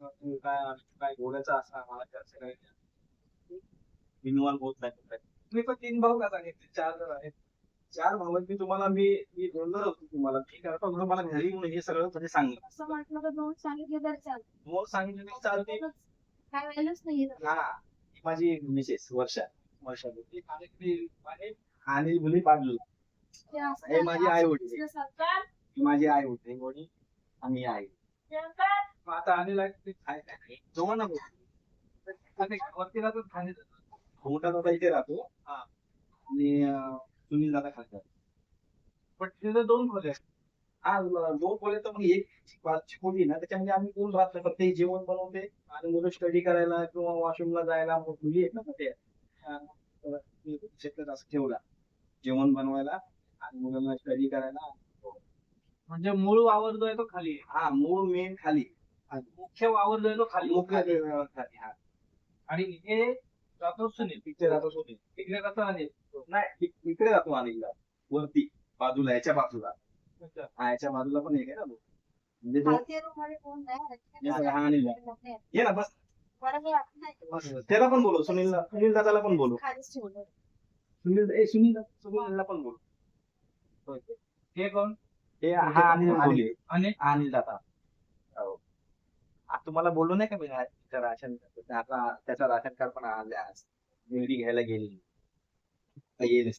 तू काय काय बोलायचं असं आम्हाला चर्चा करायची इन्व्हॉल्व होत नाही त्यात. तुम्ही पण तीन भाऊ का सांगितले चार जण आहेत. चार भावात मी तुम्हाला मी मी बोललो होतो तुम्हाला. मी करतो म्हणून मला घरी येऊन हे सगळं म्हणजे सांगलं असं म्हटलं तर दोन सांगितले तर चालतं. मग सांगितलं की चालते. काय वेळच नाहीये हा ही माझी मिसेस वर्षा. वर्षा बोलते. आणि ते आणि आणि मुली ते असं हे माझी आई वडील. असं सरकार, ही माझी आई होती वडील आणि आई. सरकार. आता अनिल बोल. आणि वरती राहतो खाली जातो. मोठा दादा इथे राहतो. हा. आणि सुनील दादा खासदार पण तिथं दोन आहेत. हा दोन खोले तर मग एक खोली आहे ना त्याच्यामध्ये आम्ही कोण राहत? नाही फक्त हे जेवण बनवते आणि मुलं स्टडी करायला किंवा वॉशरूमला जायला मग मुली आहेत ना ते. असं ठेवला. जेवण बनवायला आणि मुलांना स्टडी करायला. म्हणजे मूळ वावर जो आहे तो खाली हा मूळ मेन खाली. मुख्य वावर जो आहे तो खाली खाली हा. आणि इथे जातो सुनील. तिथे राहतो सुनील. तिकडे जातो अनिल. नाही इकडे जातो अनिलला वरती बाजूला याच्या बाजूला. हा याच्या बाजूला पण एक आहे ना तो. म्हणजे तो खालच्या room मध्ये कोण नाही. या, हा, अनिल. ये ना बस. बरं मी वाटत नाही. त्याला पण बोलव सुनीलला. सुनील दादाला पण खालीच ठेवलं. सुनील ए सुनील सुनीलला पण बोलव. हे कोण? हे हा अनिल बोलले आणि अनिल दादा. तुम्हाला बोललो नाही का मी त्याचं राशन आता त्याचा राशन कार्ड पण आज आज मुलगी घ्यायला गेली. येईल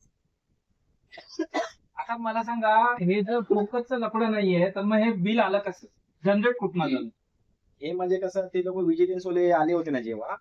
आता मला सांगा हे जर फोकसचं लफडं नाहीये तर मग हे बिल आलं कसं? जनरेट कुठं झालं? हे म्हणजे कसं ते लोक विजिलन्स वाले आले होते ना जेव्हा.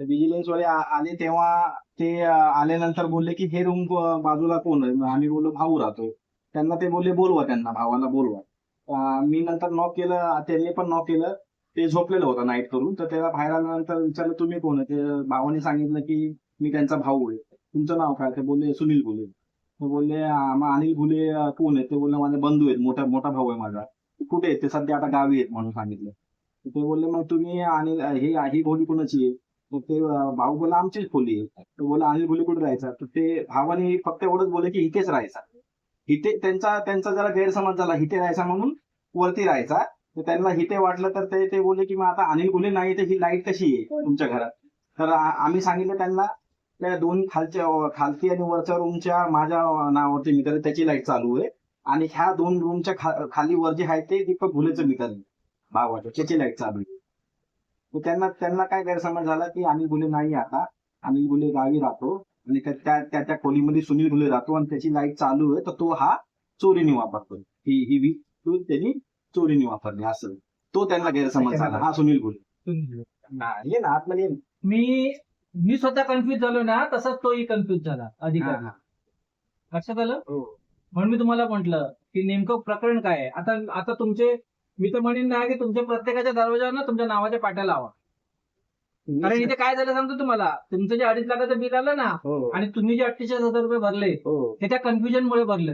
तर विजिलन्स वाले आ- आले तेव्हा ते अ, आल्यानंतर बोलले की हे रूम बाजूला कोण आहे? मग आम्ही बोललो भाऊ राहतो त्यांना ते बोलले बोलवा त्यांना भावाला बोलवा. अ, मी नंतर नॉक केलं त्यांनी पण नॉक केलं. ते झोपलेलं होतं नाईट करून. तर त्याला बाहेर आल्यानंतर विचारलं तुम्ही कोण आहे? ते भावाने सांगितलं की मी त्यांचा भाऊ आहे. तुमचं नाव काय? ते बोलले सुनील भुले ते बोलले अनिल भुले कोण आहे? ते बोलले माझे बंधू आहेत मोठा मोठा भाऊ आहे माझा. कुठे आहेत ते? सध्या आता गावी आहेत म्हणून सांगितलं. ते बोलले मग तुम्ही अनिल हे ही खोली कोणाची आहे? तर ते भाऊ बोला आमचीच खोली आहे. तो बोला अनिल भुले कुठे राहायचा? तर ते भावाने फक्त एवढंच बोलले की इथेच राहायचा. इथे त्यांचा त्यांचा जरा गैरसमज झाला इथे राहायचा म्हणून वरती राहायचा. तर त्यांना हिते वाटलं तर ते ते बोलले की मग आता अनिल गुले नाही तर ही लाइट कशी आहे तुमच्या घरात? तर आम्ही सांगितलं त्यांना त्या दोन खालच्या खालती आणि वरच्या रूमच्या माझ्या नावावरती मीटर त्याची लाइट चालू आहे. आणि ह्या दोन रूमच्या खा- खाली वर जे आहे ते दीपक भुलेचं मीटर आहे. भावाचं त्याची लाइट चालू आहे. तर त्यांना त्यांना काय गैरसमज झाला की अनिल गुले नाही आता. अनिल गुले गावी राहतो. आणि त्या- त्या त्या खोलीमध्ये सुनील गुले राहतो आणि त्याची लाइट चालू आहे तर तो हा चोरीने वापरतो ही ही वीज त्यांनी चोरीने वापरली असं. तो त्यांना गैरसमज झाला. हा सुनील हा, ये ना आतमध्ये ये. मी मी स्वतः कन्फ्युज झालो ना तसंच तोही कन्फ्युज झाला हा, अधिकारी. हा. लक्षात आलं? हो. म्हणून मी तुम्हाला म्हंटल की नेमकं प्रकरण काय आहे? आता आता तुमचे मी तर म्हणेन ना की तुमच्या प्रत्येकाच्या दरवाजावर ना तुमच्या नावाच्या पाट्या लावा. कारण इथे काय झालं सांगतो तुम्हाला? तुमचं जे अडीच लाखाचं बिल आलं ना हो. आणि तुम्ही जे अठ्ठेचाळीस हजार रुपये भरले हो. ते त्या कन्फ्युजन मुळे भरले.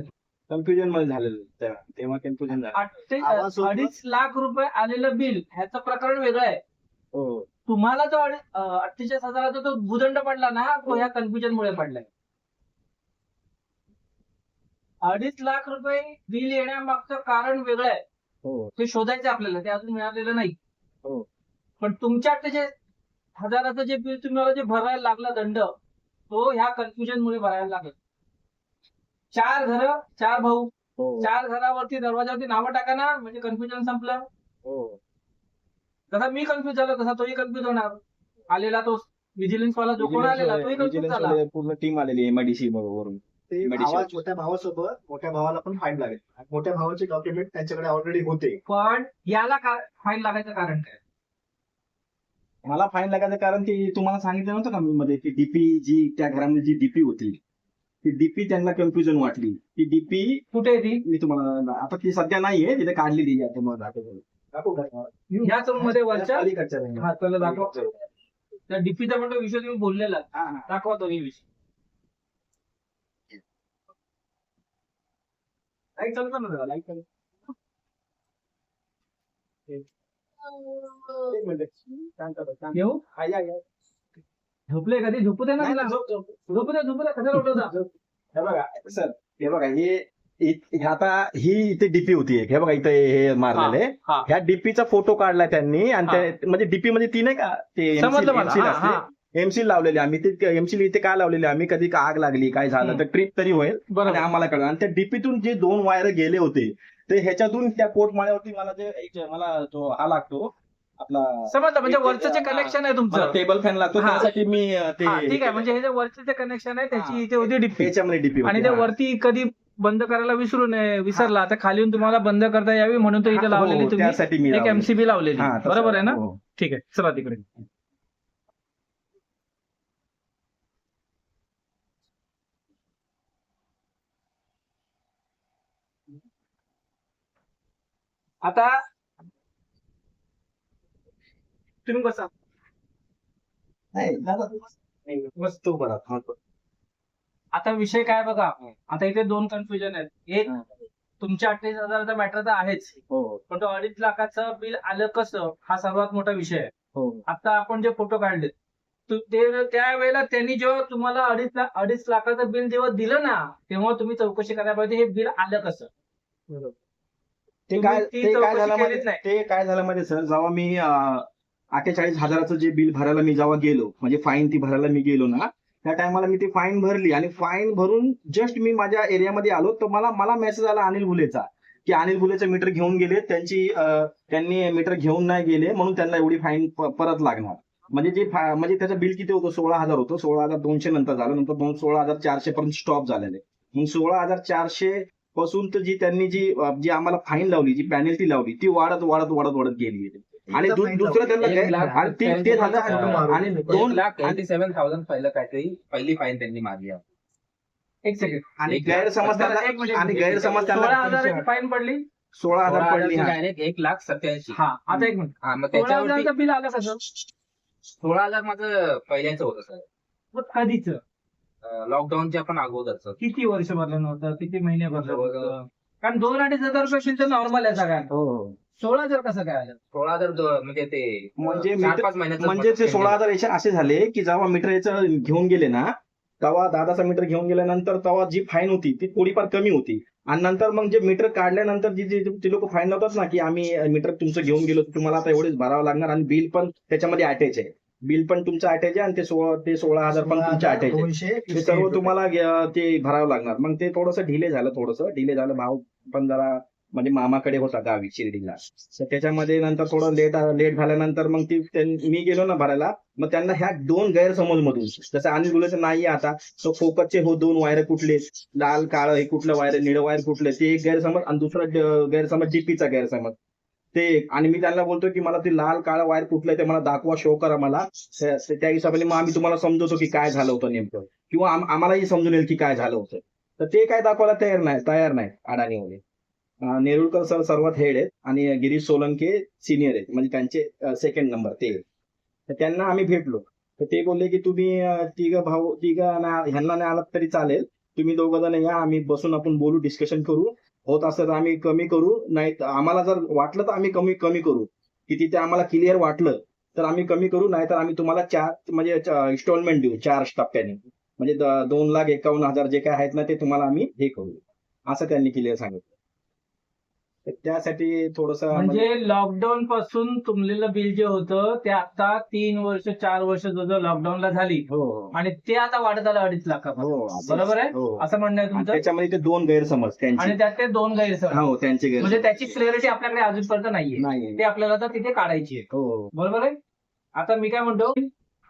कन्फ्युजनमध्ये झालेलं तेव्हा. तेव्हा कन्फ्युजन झालं. अडीच लाख रुपये आलेलं बिल ह्याचं प्रकरण वेगळं आहे. हो. तुम्हाला जो अं, अठ्ठेचाळीस हजाराचा जो भूदंड पडला ना तो ह्या कन्फ्युजन मुळे पडलाय. अडीच लाख रुपये बिल येण्यामागचं कारण वेगळं आहे. हो. ते शोधायचं आपल्याला ते अजून मिळालेलं नाही. हो. पण तुमच्या अठ्ठेचाळीस हजाराचं जे बिल तुम्हाला जे भरायला लागला दंड तो ह्या कन्फ्युजन मुळे भरायला लागला. चार घर चार भाऊ. हो. चार घरावरती दरवाजावरती नावं टाका ना म्हणजे कन्फ्युजन संपलं. हो. तसा मी कन्फ्युज झालो तसा तोही कन्फ्युज होणार. आलेला तो विजिलन्स वाला जो कोण आलेला तोही कन्फ्युज झाला. पूर्ण टीम आलेली एमआयडीसी वरून. ते. भावा छोट्या भावासोबत मोठ्या भावाला पण फाईन लागेल. मोठ्या भावाचे डॉक्युमेंट त्यांच्याकडे ऑलरेडी होते. पण याला फाईन लागायचं कारण काय? मला फाईन लागायचं कारण की तुम्हाला सांगितलं नव्हतं का मी मध्ये की डीपी जी त्या घरामध्ये जी डीपी होती. ती डीपी त्यांना कन्फ्युजन वाटली ती डीपी कुठे आहे ती मी तुम्हाला आता ती सध्या नाहीये तिथे काढलेली आहे तुम्हाला दाखवतो. दाखवू का? या रूममध्ये वरच्या अलीकडच्या नाही. हा त्याला दाखवा त्या डीपीचा पण तो विषय तुम्ही बोललेला हा, हा. दाखवा दोन्ही विषय लाइट चालतं ना लाइट चालू. एक मिनिट. शांत बस, शांत. येऊ हा, या, या. झोपले कधी? झोपू दे ना तिला. झोप, दे झोपू दे. कशाला उठवता? हे बघा सर हे बघा हे इत- आता ही इथे डीपी होती एक. हे बघा इथे हे मारलेले. हा. ह्या डीपीचा फोटो काढलाय त्यांनी आणि ते- म्हणजे डीपी म्हणजे ती नाही का? ते समजलं मला. एमसील हा, हा. असते एमसील लावलेली. आम्ही ते एमसील इथे काय लावलेली? आम्ही कधी का आग लागली काय झालं. तर ट्रिप तरी होईल. आणि बरोबर आम्हाला कळलं. आणि त्या डीपीतून जे दोन वायर गेले होते ते ह्याच्यातून त्या पोटमाळ्यावरती मला जे एक मला जो हा लागतो आपला समजलं म्हणजे वरचं जे हा. कनेक्शन आहे तुमचं टेबल फॅन लागतो हा. त्यासाठी मी अं, ते हा, ठीक आहे म्हणजे हे जे वरचं जे कनेक्शन आहे त्याची हा. इथे होती डिप्पी त्याच्यामध्ये डीपी आणि ते वरती कधी बंद करायला विसरू नये विसरला तर खाली येऊन तुम्हाला बंद करता यावी म्हणून तो इथे लावलेली तुम्ही हो, त्यासाठी मी एक लावलेली. एमसीबी लावलेली हा, तसं. बरोबर आहे ना हो. ठीक आहे चला तिकडे आता तुम्ही बसा. नाही, दादा, तू बस. नाही, बस तू बरा हा, बस. आता विषय काय बघा आता इथे दोन कन्फ्युजन आहेत. एक हा. तुमच्या अठ्ठावीस हजाराचा मॅटर तर आहेच. हो. पण तो अडीच लाखाचं बिल आलं कसं? हा सर्वात मोठा विषय आहे. हो. आता आपण जे फोटो काढले तु- ते त्यावेळेला त्यांनी जेव्हा तुम्हाला अडीच लाख अडीच लाखाचं बिल जेव्हा दिलं ना तेव्हा तुम्ही चौकशी करायला पाहिजे हे बिल आलं कसं? ते काय तुम्ही ती ते काय चौकशी झालं केलीच नाही. ते काय झालं माहिती सर? जेव्हा मी अठ्ठेचाळीस हजाराचं जे बिल भरायला मी जेव्हा गेलो म्हणजे फाईन ती भरायला मी गेलो ना त्या टायमाला मी ती फाईन भरली आणि फाईन भरून जस्ट मी माझ्या एरियामध्ये आलो तर मला मला मेसेज आला अनिल भुलेचा की अनिल भुलेचं मीटर घेऊन गेले त्यांची त्यांनी मीटर घेऊन नाही गेले म्हणून त्यांना एवढी फाईन परत लागणार. म्हणजे जे म्हणजे त्याचं बिल किती होतं? सोळा हजार होतं. सोळा हजार दोनशे नंतर झालं नंतर दोन सोळा हजार चारशे पर्यंत स्टॉप झालेले. मग सोळा हजार चारशे पासून तर जी त्यांनी जी जी आम्हाला फाईन लावली जी पॅनल्टी लावली ती वाढत वाढत वाढत वाढत गेली आणि दुसरं त्यांना आणि ते ते झालं. आणि दोन लाख एटी सेव्हन थाउजंड पहिलं काहीतरी पहिली फाईन त्यांनी मारली आहे. एक सेकंड आणि एक- गैरसमज त्यांना. आणि गैरसमज त्यांना फाईन पडली. सोळा हजार पडली हा. डायरेक्ट एक लाख सत्याऐंशी. हा आता एक मिनिट. हा मग हजाराचं बिल आलं कसं सोळा हजार माझं पहिल्याचं होतं सर. मग कधीच लॉकडाऊनच्या पण अगोदरच. किती वर्ष भरलं नव्हतं? किती महिने भरलं नव्हतं? कारण दोन अडीच हजार रुपये तर नॉर्मल आहे सगळ्यांना. हो हो. सोळा हजार कसं काय आलं? सोळा हजार दो- म्हणजे ते म्हणजे चार मीटर- पाच महिन्याचं म्हणजे ते सोळा हजार याचे असे झाले की जेव्हा मीटर याचं घेऊन गेले ना तेव्हा दादाचा मीटर घेऊन गेल्यानंतर तेव्हा जी फाईन होती ती थोडीफार कमी होती. आणि नंतर मग जे मीटर काढल्यानंतर जी जी ते लोक फाईन लावतात ना की आम्ही मीटर तुमचं घेऊन गेलो तर तुम्हाला आता एवढेच भरावं लागणार आणि बिल पण त्याच्यामध्ये अटॅच आहे. बिल पण तुमचं अटॅच आहे आणि ते सोळा ते सोळा हजार पण तुमचं अटॅच आहे. दोनशे ते सर्व तुम्हाला ते भरावं लागणार. मग ते थोडंसं डिले झालं थोडंसं. डिले झालं भाव पण जरा म्हणजे मामाकडे होता गावी शिर्डीला. तर त्याच्यामध्ये नंतर थोडं लेट लेट झाल्यानंतर मग ती मी गेलो ना भरायला मग त्यांना ह्या दोन गैरसमज मधून जसं अनिल गुलेचं नाही आता तो फोकसचे हो दोन वायर कुठले? लाल काळ हे कुठलं वायर निळं वायर कुठले? ते एक गैरसमज आणि दुसरा गैरसमज डीपीचा गैरसमज. ते आणि मी त्यांना बोलतो की मला ते लाल काळ वायर कुठलं ते मला दाखवा शो करा मला. त्या हिशोबाने मग आम्ही तुम्हाला समजवतो की काय झालं होतं नेमकं. किंवा आम्हालाही समजून येईल की काय झालं होतं. तर ते काय दाखवायला तयार नाही तयार नाही अडाणीमध्ये नेरुळकर सर सर्वात हेड आहेत आणि गिरीश सोलंके सिनियर आहेत. म्हणजे त्यांचे सेकंड नंबर ते. तर त्यांना आम्ही भेटलो. तर ते बोलले की तुम्ही तिघं तिघ भाऊ तिघ ह्यांना नाही आलात तरी चालेल. तुम्ही दोघं जण या आम्ही बसून आपण बोलू डिस्कशन करू. होत असं तर आम्ही कमी करू. नाही आम्हाला जर वाटलं तर आम्ही कमी कमी करू. की तिथे आम्हाला क्लिअर वाटलं तर आम्ही कमी करू. नाहीतर आम्ही तुम्हाला चार म्हणजे इन्स्टॉलमेंट देऊ चार टप्प्याने. म्हणजे दोन लाख एकावन्न हजार जे काय आहेत ना ते तुम्हाला आम्ही हे करू. असं त्यांनी क्लिअर सांगितलं. त्यासाठी थोडस म्हणजे लॉकडाऊन पासून तुमलेलं बिल जे होतं ते आता तीन वर्ष चार वर्ष जवळ लॉकडाऊनला झाली हो हो. आणि ते आता वाढत आलं अडीच लाखापर्यंत. हो बरोबर आहे? हो. असं म्हणणं आहे तुमचं? त्याच्यामध्ये ते दोन गैरसमज त्यांचे. आणि त्यात ते दोन गैरसमज. हो त्यांचे गैरसमज. म्हणजे त्याची क्लिअरिटी आपल्याकडे अजूनपर्यंत नाहीये. नाही ते आपल्याला आता तिथे काढायची आहे हो. बरोबर आहे? आता मी काय म्हणतो?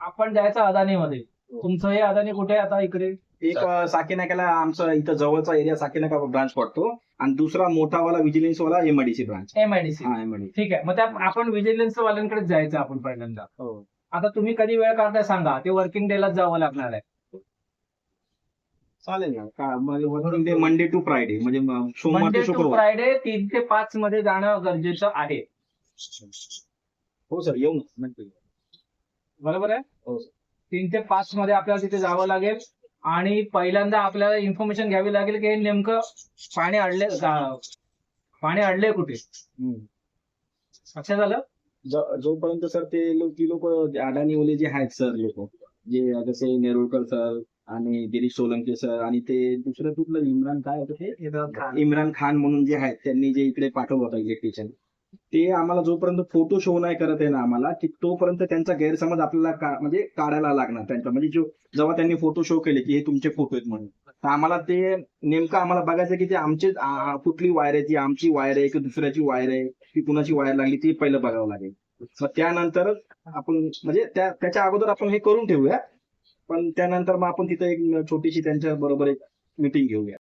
आपण जायचं अदानीमध्ये. तुमचं हे अदानी कुठे आहे आता इकडे? एक साकीनाक्याला आमचं इथं जवळचा एरिया साकीनाका ब्रांच पडतो. आणि दुसरा मोठावाला विजिलन्स वाला एमआयडीसी ब्रांच एमआयडीसी हा एमआयडीसी ठीक आहे. मग त्या आपण विजिलन्स वाल्यांकडे जायचं आपण पहिल्यांदा. हो. आता तुम्ही कधी वेळ काढताय सांगा. ते वर्किंग डेलाच जावं लागणार आहे. चालेल ना. का working day Monday to Friday म्हणजे सोमवार ते शुक्रवार. फ्रायडे तीन ते पाच मध्ये जाणं गरजेचं आहे. हो सर. येऊ ना. बरोबर आहे? हो तीन ते पाच मध्ये आपल्याला तिथे जावं लागेल. आणि पहिल्यांदा आपल्याला इन्फॉर्मेशन घ्यावी लागेल की हे नेमकं पाणी अडले का- पाणी अडले कुठे. लक्षात झालं ज- जोपर्यंत सर ते लोक ती लोक अडाणी ओले जे आहेत सर लोक जे जसे नेरुळकर सर आणि गिरीश सोलंके सर आणि ते दुसरं कुठलं इम्रान काय होतं ते? इम्रान खान. इम्रान खान म्हणून जे आहेत त्यांनी जे इकडे पाठवलं होतं इलेक्ट्रिशियन ते आम्हाला जोपर्यंत फोटो शो नाही करत आहे ना आम्हाला की तोपर्यंत त्यांचा गैरसमज आपल्याला म्हणजे काढायला लागणार त्यांचा. म्हणजे जो जेव्हा त्यांनी फोटो शो केले की हे तुमचे फोटो आहेत म्हणून. तर आम्हाला ते नेमकं आम्हाला बघायचं की ते आमचे कुठली वायर आहे ती आमची वायर आहे की दुसऱ्याची वायर आहे की कुणाची वायर लागली ती पहिलं बघावं लागेल. मग त्यानंतर आपण म्हणजे त्या त्याच्या अगोदर आपण हे करून ठेवूया. पण त्यानंतर मग आपण तिथं एक छोटीशी त्यांच्या बरोबर एक मिटिंग घेऊया.